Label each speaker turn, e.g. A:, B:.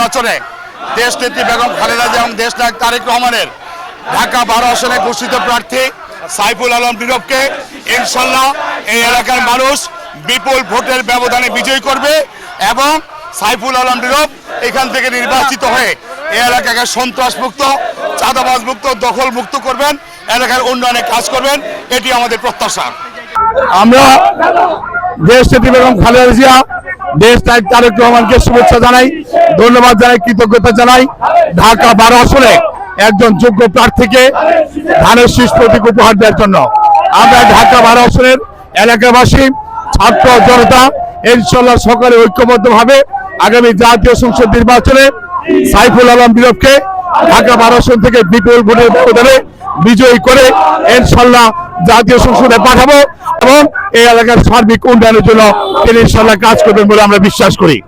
A: নির্বাচনে দেশ নেত্রী বেগম খালেদা এবং দেশ নায়ক তারেক রহমানের ঢাকা বারো আসনে ঘোষিত প্রার্থী সাইফুল আলম নীরবকে, ইনশাল্লাহ এই এলাকার মানুষ বিপুল ভোটের ব্যবধানে বিজয়ী করবে এবং সাইফুল আলম নীরব এখান থেকে নির্বাচিত হয়ে এই এলাকাকে সন্ত্রাস মুক্ত চাঁদাবাজ মুক্ত দখল মুক্ত করবেন, এলাকার উন্নয়নে কাজ করবেন, এটি আমাদের প্রত্যাশা।
B: আমরা দেশ বেগম খালেদা জিয়া দেশ নায়ক তারেক রহমানকে শুভেচ্ছা জানাই, ধন্যবাদ জানাই, কৃতজ্ঞতা জানাই। ঢাকা বারো আসনে একজন যোগ্য প্রার্থীকে ধানের শীষ প্রতীক উপহার দেওয়ার জন্য। আমরা ঢাকা বারো আসনের এলাকাবাসী, ছাত্র জনতা ইনশাল্লাহ সকালে ঐক্যবদ্ধভাবে আগামী জাতীয় সংসদ নির্বাচনে সাইফুল আলম বিরবকে ঢাকা বারো আসন থেকে বিপুল ভোটের ব্যবধানে বিজয়ী করে ইনশাল্লাহ জাতীয় সংসদে পাঠাবো। এবং এই এলাকার সার্বিক উন্নয়নের জন্য তিনি ইনশাল্লাহ কাজ করবেন বলে আমরা বিশ্বাস করি।